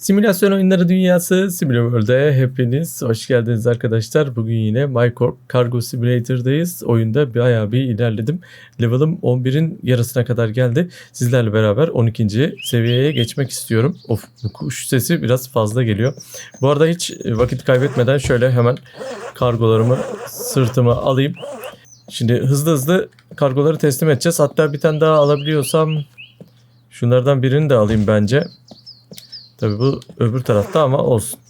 Simülasyon oyunları dünyası Simulaworld'e hepiniz hoş geldiniz arkadaşlar. Bugün yine MyCorp Cargo Simulator'dayız. Oyunda bayağı bir ilerledim. Level'ım 11'in yarısına kadar geldi. Sizlerle beraber 12. seviyeye geçmek istiyorum. Of bu kuş sesi biraz fazla geliyor. Bu arada hiç vakit kaybetmeden şöyle hemen kargolarımı sırtıma alayım. Şimdi hızlı hızlı kargoları teslim edeceğiz. Hatta bir tane daha alabiliyorsam şunlardan birini de alayım bence. Tabii bu öbür tarafta ama olsun.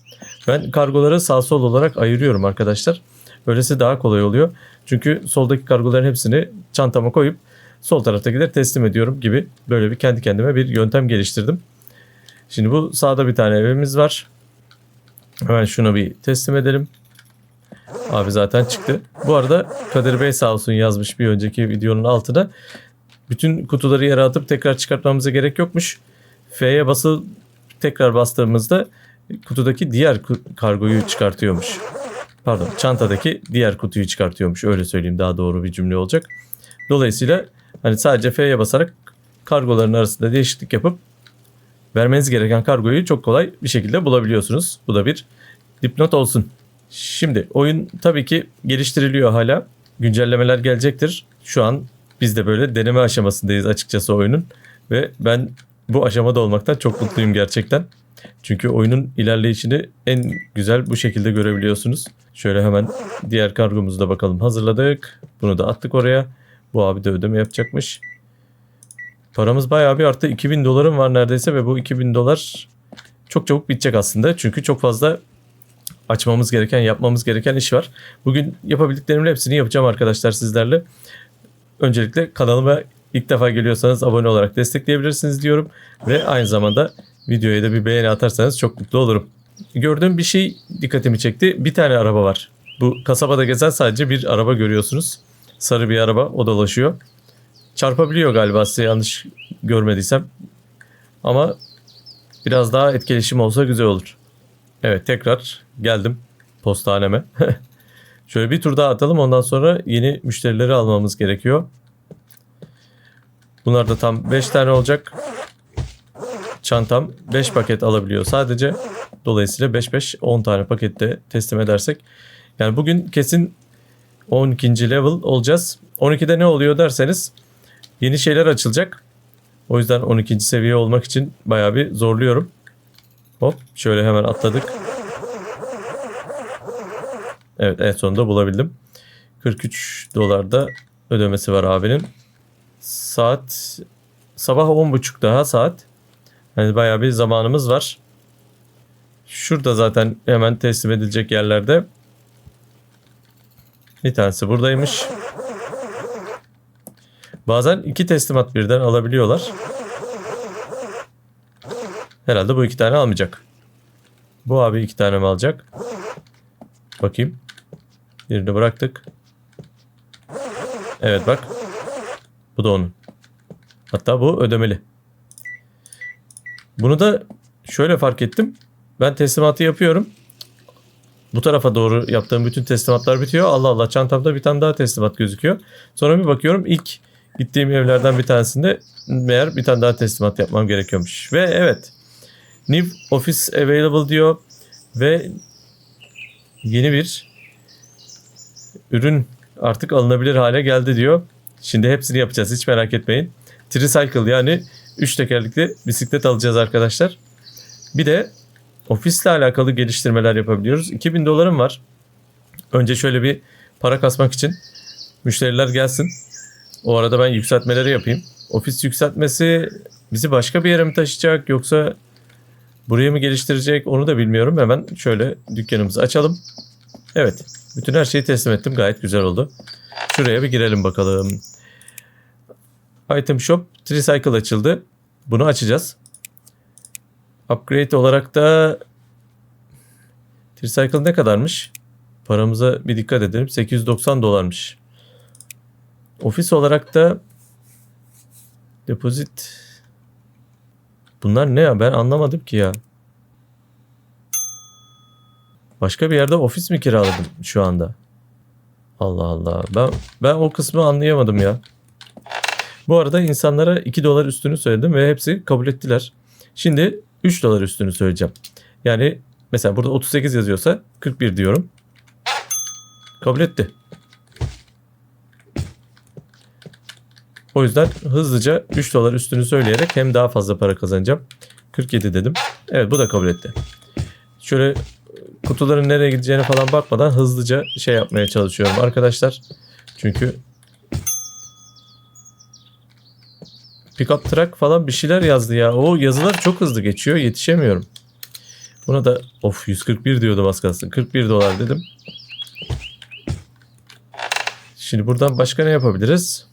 Ben kargoları sağ sol olarak ayırıyorum arkadaşlar. Böylesi daha kolay oluyor. Çünkü soldaki kargoların hepsini çantama koyup sol taraftakileri teslim ediyorum gibi böyle bir kendi kendime bir yöntem geliştirdim. Şimdi bu sağda bir tane evimiz var. Hemen şunu bir teslim edelim. Abi zaten çıktı. Bu arada Kadir Bey sağ olsun yazmış bir önceki videonun altına. Bütün kutuları yere atıp tekrar çıkartmamıza gerek yokmuş. F'ye basılı tekrar bastığımızda kutudaki diğer kargoyu çıkartıyormuş. Pardon çantadaki diğer kutuyu çıkartıyormuş. Öyle söyleyeyim daha doğru bir cümle olacak. Dolayısıyla hani sadece F'ye basarak kargoların arasında değişiklik yapıp vermeniz gereken kargoyu çok kolay bir şekilde bulabiliyorsunuz. Bu da bir dipnot olsun. Şimdi oyun tabii ki geliştiriliyor hala. Güncellemeler gelecektir. Şu an biz de böyle deneme aşamasındayız açıkçası oyunun. Ve ben bu aşamada olmaktan çok mutluyum gerçekten. Çünkü oyunun ilerleyişini en güzel bu şekilde görebiliyorsunuz. Şöyle hemen diğer kargomuzu da bakalım hazırladık. Bunu da attık oraya. Bu abi de ödeme yapacakmış. Paramız bayağı bir arttı. 2000 dolarım var neredeyse ve bu 2000 dolar çok çabuk bitecek aslında. Çünkü çok fazla açmamız gereken, yapmamız gereken iş var. Bugün yapabildiklerimin hepsini yapacağım arkadaşlar sizlerle. Öncelikle kanalıma ilk defa geliyorsanız abone olarak destekleyebilirsiniz diyorum. Ve aynı zamanda videoya da bir beğeni atarsanız çok mutlu olurum. Gördüğüm bir şey dikkatimi çekti. Bir tane araba var. Bu kasabada gezen sadece bir araba görüyorsunuz. Sarı bir araba o dolaşıyor. Çarpabiliyor galiba size yanlış görmediysem. Ama biraz daha etkileşim olsa güzel olur. Evet tekrar geldim postaneme. Şöyle bir tur daha atalım ondan sonra yeni müşterileri almamız gerekiyor. Bunlar da tam 5 tane olacak. Çantam 5 paket alabiliyor sadece. Dolayısıyla 5-5 10 tane pakette teslim edersek. Yani bugün kesin 12. level olacağız. 12'de ne oluyor derseniz yeni şeyler açılacak. O yüzden 12. seviye olmak için bayağı bir zorluyorum. Hop şöyle hemen atladık. Evet en sonunda bulabildim. 43 dolarda ödemesi var abinin. Saat sabah 10.30 daha saat. Yani bayağı bir zamanımız var. Şurada zaten hemen teslim edilecek yerlerde. Bir tanesi buradaymış. Bazen iki teslimat birden alabiliyorlar. Herhalde bu iki tane almayacak. Bu abi iki tane mi alacak? Bakayım. Birini bıraktık. Evet bak. Bu da onun. Hatta bu ödemeli. Bunu da şöyle fark ettim. Ben teslimatı yapıyorum. Bu tarafa doğru yaptığım bütün teslimatlar bitiyor. Allah Allah çantamda bir tane daha teslimat gözüküyor. Sonra bir bakıyorum ilk gittiğim evlerden bir tanesinde meğer bir tane daha teslimat yapmam gerekiyormuş. Ve evet New Office Available diyor ve yeni bir ürün artık alınabilir hale geldi diyor. Şimdi hepsini yapacağız hiç merak etmeyin. Tricycle yani 3 tekerlekli bisiklet alacağız arkadaşlar. Bir de ofisle alakalı geliştirmeler yapabiliyoruz. 2000 dolarım var. Önce şöyle bir para kasmak için müşteriler gelsin. O arada ben yükseltmeleri yapayım. Ofis yükseltmesi bizi başka bir yere mi taşıyacak yoksa buraya mı geliştirecek onu da bilmiyorum. Hemen şöyle dükkanımızı açalım. Evet. Bütün her şeyi teslim ettim. Gayet güzel oldu. Şuraya bir girelim bakalım. Item Shop Tricycle açıldı. Bunu açacağız. Upgrade olarak da Tricycle ne kadarmış? Paramıza bir dikkat edelim. 890 dolarmış. Ofis olarak da Deposit Bunlar ne ya? Ben anlamadım ki ya. Başka bir yerde ofis mi kiraladım şu anda? Allah Allah. Ben ben o kısmı anlayamadım ya. Bu arada insanlara 2 dolar üstünü söyledim ve hepsi kabul ettiler. Şimdi 3 dolar üstünü söyleyeceğim. Yani mesela burada 38 yazıyorsa 41 diyorum. Kabul etti. O yüzden hızlıca 3 dolar üstünü söyleyerek hem daha fazla para kazanacağım. 47 dedim. Evet bu da kabul etti. Şöyle kutuların nereye gideceğine falan bakmadan hızlıca şey yapmaya çalışıyorum arkadaşlar. Çünkü pickup truck falan bir şeyler yazdı ya. O yazılar çok hızlı geçiyor. Yetişemiyorum. Buna da of 141 diyordum az kalsın. 41 dolar dedim. Şimdi buradan başka ne yapabiliriz?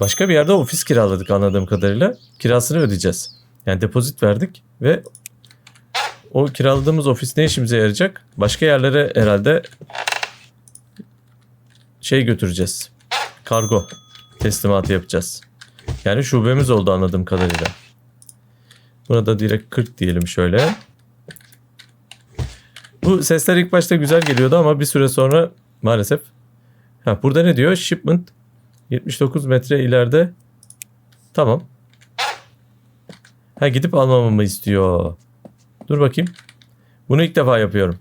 Başka bir yerde ofis kiraladık anladığım kadarıyla. Kirasını ödeyeceğiz. Yani depozit verdik ve o kiraladığımız ofis ne işimize yarayacak? Başka yerlere herhalde şey götüreceğiz. Kargo teslimatı yapacağız. Yani şubemiz oldu anladığım kadarıyla. Buna da direkt 40 diyelim şöyle. Bu sesler ilk başta güzel geliyordu ama bir süre sonra maalesef. Ha, burada ne diyor? Shipment 79 metre ileride. Tamam. Ha gidip almamı mı istiyor? Dur bakayım. Bunu ilk defa yapıyorum.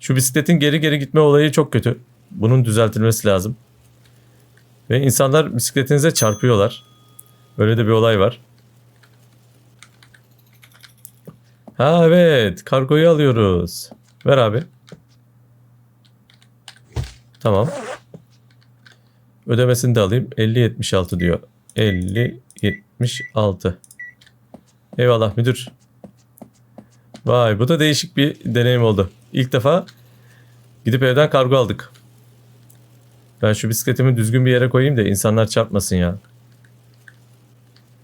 Şu bisikletin geri geri gitme olayı çok kötü. Bunun düzeltilmesi lazım. Ve insanlar bisikletinize çarpıyorlar. Öyle de bir olay var. Ha evet. Kargoyu alıyoruz. Ver abi. Tamam. Ödemesini de alayım. 50-76 diyor. 50-76. Eyvallah müdür. Vay bu da değişik bir deneyim oldu. İlk defa gidip evden kargo aldık. Ben şu bisikletimi düzgün bir yere koyayım da insanlar çarpmasın ya.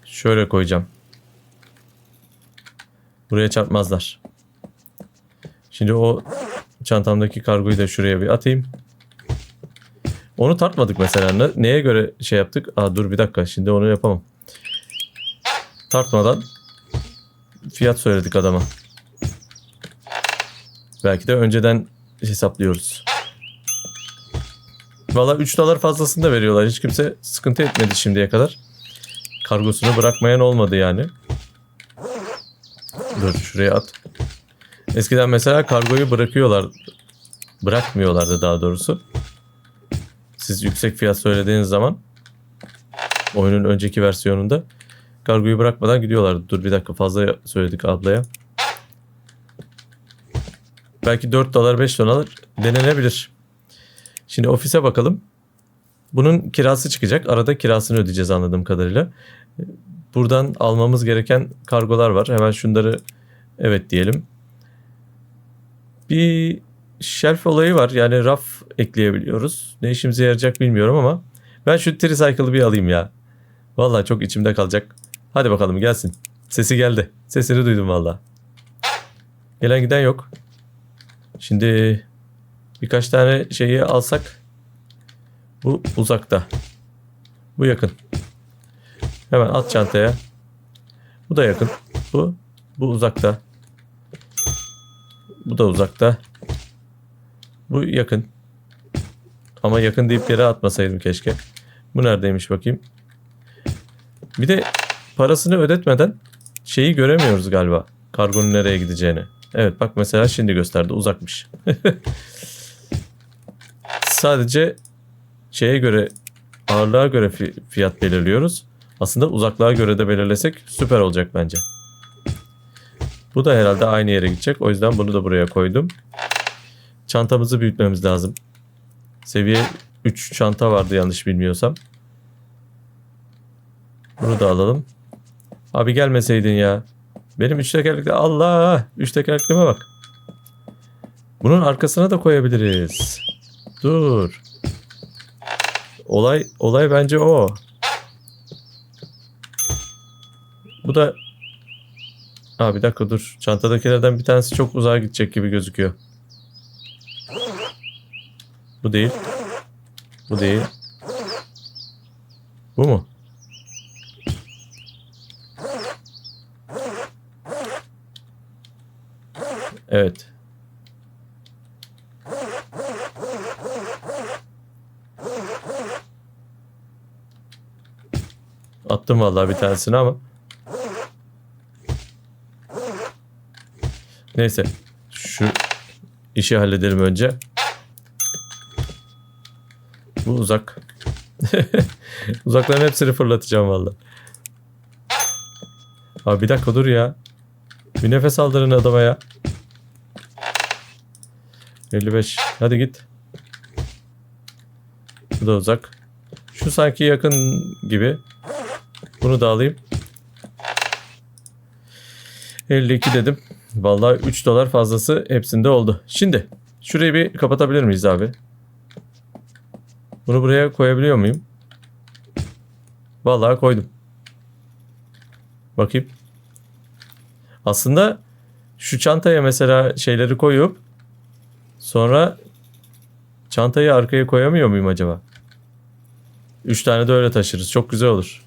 Şöyle koyacağım. Buraya çarpmazlar. Şimdi o çantamdaki kargoyu da şuraya bir atayım. Onu tartmadık mesela. Ne- Neye göre şey yaptık? Aa dur bir dakika. Şimdi onu yapamam. Tartmadan fiyat söyledik adama. Belki de önceden hesaplıyoruz. Valla 3 dolar fazlasını da veriyorlar. Hiç kimse sıkıntı etmedi şimdiye kadar. Kargosunu bırakmayan olmadı yani. Dur şuraya at. Eskiden mesela kargoyu bırakıyorlar. Bırakmıyorlardı daha doğrusu. Siz yüksek fiyat söylediğiniz zaman oyunun önceki versiyonunda kargoyu bırakmadan gidiyorlardı. Dur bir dakika fazla söyledik ablaya. Belki 4 dolar 5 dolar denenebilir. Şimdi ofise bakalım. Bunun kirası çıkacak. Arada kirasını ödeyeceğiz anladığım kadarıyla. Buradan almamız gereken kargolar var. Hemen şunları evet diyelim. Bir shelf olayı var. Yani raf ekleyebiliyoruz. Ne işimize yarayacak bilmiyorum ama ben şu tricycle'ı bir alayım ya. Vallahi çok içimde kalacak. Hadi bakalım gelsin. Sesi geldi. Sesini duydum vallahi. Gelen giden yok. Şimdi birkaç tane şeyi alsak. Bu uzakta. Bu yakın. Hemen at çantaya. Bu da yakın. Bu bu uzakta. Bu da uzakta. Bu yakın. Ama yakın deyip yere atmasaydım keşke. Bu neredeymiş bakayım. Bir de parasını ödetmeden şeyi göremiyoruz galiba. Kargonun nereye gideceğini. Evet bak mesela şimdi gösterdi uzakmış. Sadece şeye göre ağırlığa göre fi- fiyat belirliyoruz. Aslında uzaklığa göre de belirlesek süper olacak bence. Bu da herhalde aynı yere gidecek. O yüzden bunu da buraya koydum. Çantamızı büyütmemiz lazım. Seviye 3 çanta vardı yanlış bilmiyorsam. Bunu da alalım. Abi gelmeseydin ya. Benim üç tekerlekli Allah! Üç tekerleklime bak. Bunun arkasına da koyabiliriz. Dur. Olay olay bence o. Bu da Aa bir dakika dur. Çantadakilerden bir tanesi çok uzağa gidecek gibi gözüküyor. Bu değil. Bu değil. Bu mu? Evet. Attım vallahi bir tanesini ama. Neyse. Şu işi halledelim önce. Bu uzak. Uzakların hepsini fırlatacağım valla. Abi bir dakika dur ya. Bir nefes aldırın adama ya. 55. Hadi git. Bu da uzak. Şu sanki yakın gibi. Bunu da alayım. 52 dedim. Vallahi 3 dolar fazlası hepsinde oldu. Şimdi şurayı bir kapatabilir miyiz abi? Bunu buraya koyabiliyor muyum? Vallahi koydum. Bakayım. Aslında şu çantaya mesela şeyleri koyup sonra çantayı arkaya koyamıyor muyum acaba? 3 tane de öyle taşırız. Çok güzel olur.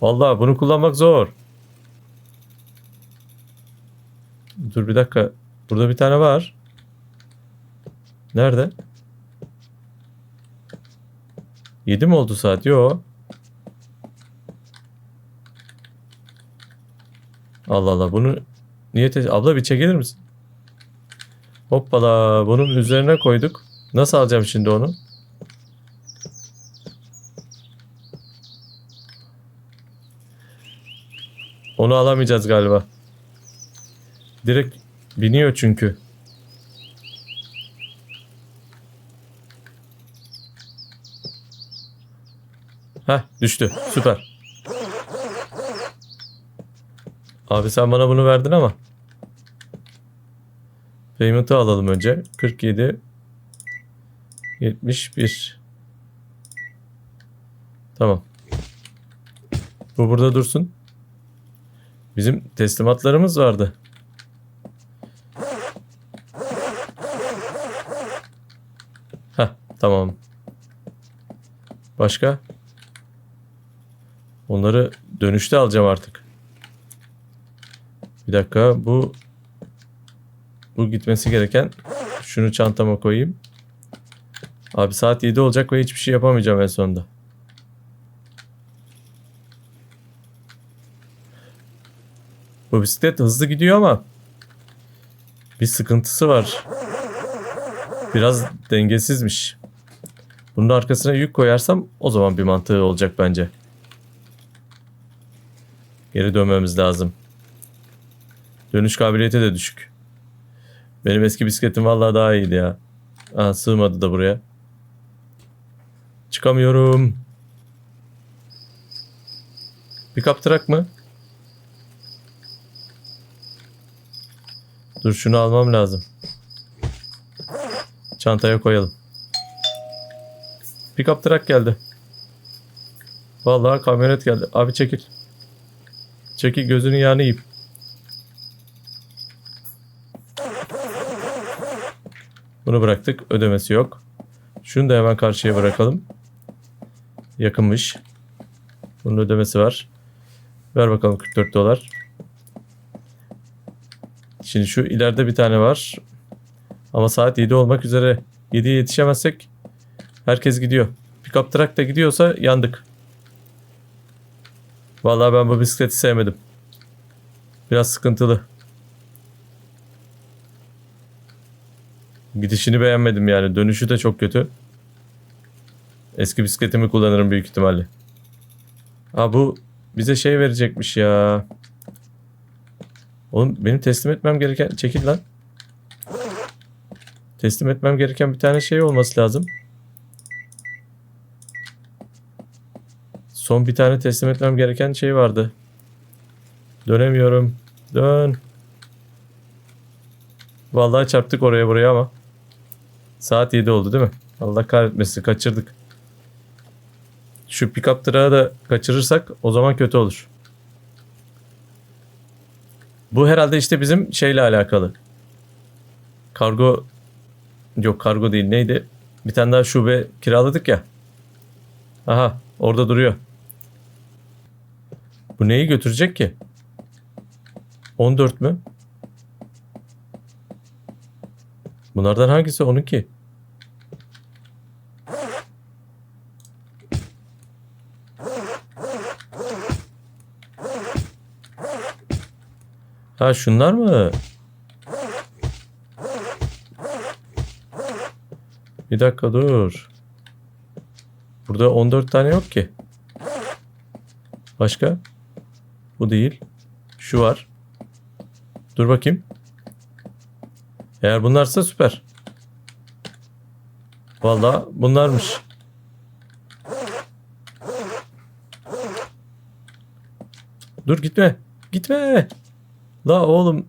Vallahi bunu kullanmak zor. Dur bir dakika. Burada bir tane var. Nerede? 7 mi oldu saat? Yo. Allah Allah bunu niye Abla bir çekilir misin? Hoppala bunun üzerine koyduk. Nasıl alacağım şimdi onu? Onu alamayacağız galiba. Direkt biniyor çünkü. Heh düştü. Süper. Abi sen bana bunu verdin ama. Payment'ı alalım önce. 47 71 Tamam. Bu burada dursun. Bizim teslimatlarımız vardı. Heh, tamam. Başka? Onları dönüşte alacağım artık. Bir dakika bu bu gitmesi gereken şunu çantama koyayım. Abi saat 7 olacak ve hiçbir şey yapamayacağım en sonunda. Bu bisiklet hızlı gidiyor ama bir sıkıntısı var. Biraz dengesizmiş. Bunun arkasına yük koyarsam o zaman bir mantığı olacak bence. Geri dönmemiz lazım. Dönüş kabiliyeti de düşük. Benim eski bisikletim vallahi daha iyiydi ya. Aa, sığmadı da buraya. Çıkamıyorum. Pickup truck mı? Dur şunu almam lazım. Çantaya koyalım. Pickup truck geldi. Vallahi kamyonet geldi. Abi çekil. Çekil gözünün yağını yiyeyim. Bunu bıraktık. Ödemesi yok. Şunu da hemen karşıya bırakalım. Yakınmış. Bunun ödemesi var. Ver bakalım 44 dolar. Şimdi şu ileride bir tane var. Ama saat 7 olmak üzere. 7'ye yetişemezsek herkes gidiyor. Pickup truck da gidiyorsa yandık. Vallahi ben bu bisikleti sevmedim. Biraz sıkıntılı. Gidişini beğenmedim yani. Dönüşü de çok kötü. Eski bisikletimi kullanırım büyük ihtimalle. Ha bu bize şey verecekmiş ya. Oğlum benim teslim etmem gereken... Çekil lan. Teslim etmem gereken bir tane şey olması lazım. Son bir tane teslim etmem gereken şey vardı. Dönemiyorum. Dön. Vallahi çarptık oraya buraya ama. Saat 7 oldu değil mi? Allah kahretmesin kaçırdık. Şu pick-up da kaçırırsak o zaman kötü olur. Bu herhalde işte bizim şeyle alakalı. Kargo yok kargo değil neydi? Bir tane daha şube kiraladık ya. Aha orada duruyor. Bu neyi götürecek ki? 14 mü? Bunlardan hangisi onunki? Ha şunlar mı? Bir dakika dur. Burada 14 tane yok ki. Başka? Bu değil. Şu var. Dur bakayım. Eğer bunlarsa süper. Vallahi bunlarmış. Dur gitme. Gitme. La oğlum.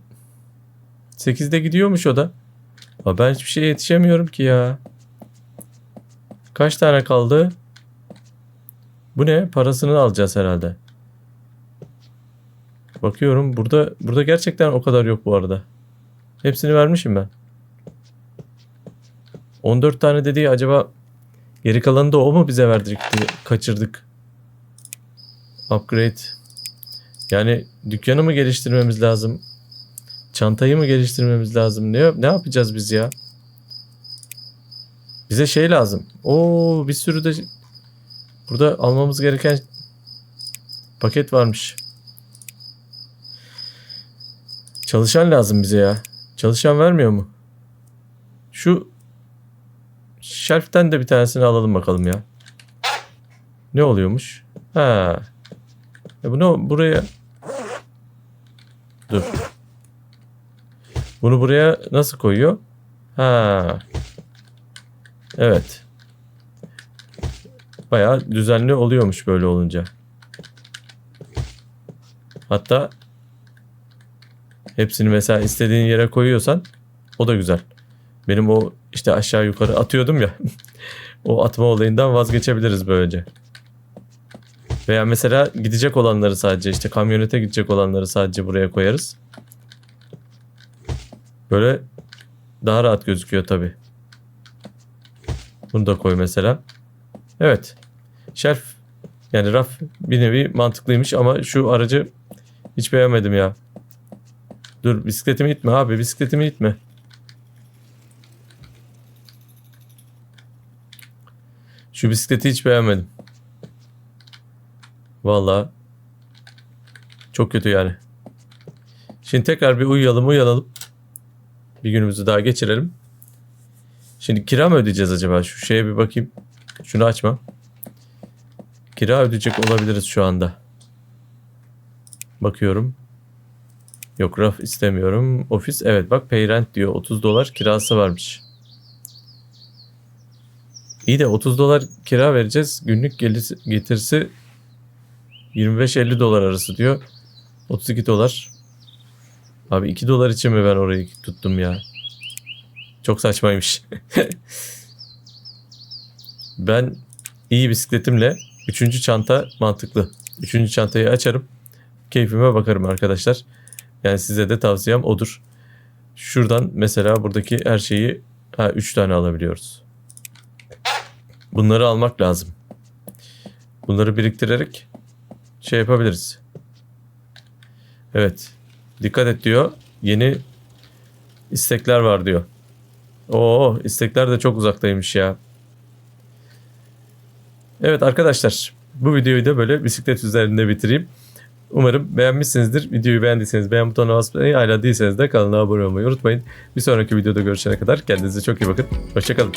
8'de gidiyormuş o da. Aa, ben hiçbir şeye yetişemiyorum ki ya. Kaç tane kaldı? Bu ne? Parasını alacağız herhalde. Bakıyorum burada burada gerçekten o kadar yok bu arada. Hepsini vermişim ben. 14 tane dediği acaba geri kalanı da o mu bize verdirikti? Kaçırdık. Upgrade. Yani dükkanı mı geliştirmemiz lazım? Çantayı mı geliştirmemiz lazım? Ne, ne yapacağız biz ya? Bize şey lazım. Oo bir sürü de burada almamız gereken paket varmış. Çalışan lazım bize ya. Çalışan vermiyor mu? Şu şerften de bir tanesini alalım bakalım ya. Ne oluyormuş? Ha. E bunu buraya Dur. Bunu buraya nasıl koyuyor? Ha. Evet. Bayağı düzenli oluyormuş böyle olunca. Hatta hepsini mesela istediğin yere koyuyorsan o da güzel. Benim o işte aşağı yukarı atıyordum ya. o atma olayından vazgeçebiliriz böylece. Veya mesela gidecek olanları sadece işte kamyonete gidecek olanları sadece buraya koyarız. Böyle daha rahat gözüküyor tabi. Bunu da koy mesela. Evet. Şerf yani raf bir nevi mantıklıymış ama şu aracı hiç beğenmedim ya. Dur bisikletimi itme abi bisikletimi itme. Şu bisikleti hiç beğenmedim. Vallahi çok kötü yani. Şimdi tekrar bir uyuyalım uyuyalım. Bir günümüzü daha geçirelim. Şimdi kira mı ödeyeceğiz acaba? Şu şeye bir bakayım. Şunu açma. Kira ödeyecek olabiliriz şu anda. Bakıyorum. Yok raf istemiyorum. Ofis evet bak pay rent diyor. 30 dolar kirası varmış. İyi de 30 dolar kira vereceğiz. Günlük getirisi 25-50 dolar arası diyor. 32 dolar. Abi 2 dolar için mi ben orayı tuttum ya? Çok saçmaymış. ben iyi bisikletimle 3. çanta mantıklı. 3. çantayı açarım. Keyfime bakarım arkadaşlar. Yani size de tavsiyem odur. Şuradan mesela buradaki her şeyi ha 3 tane alabiliyoruz. Bunları almak lazım. Bunları biriktirerek şey yapabiliriz. Evet. Dikkat et diyor. Yeni istekler var diyor. Oo istekler de çok uzaktaymış ya. Evet arkadaşlar bu videoyu da böyle bisiklet üzerinde bitireyim. Umarım beğenmişsinizdir. Videoyu beğendiyseniz beğen butonuna basmayı, hala değilseniz de kanala abone olmayı unutmayın. Bir sonraki videoda görüşene kadar kendinize çok iyi bakın. Hoşçakalın.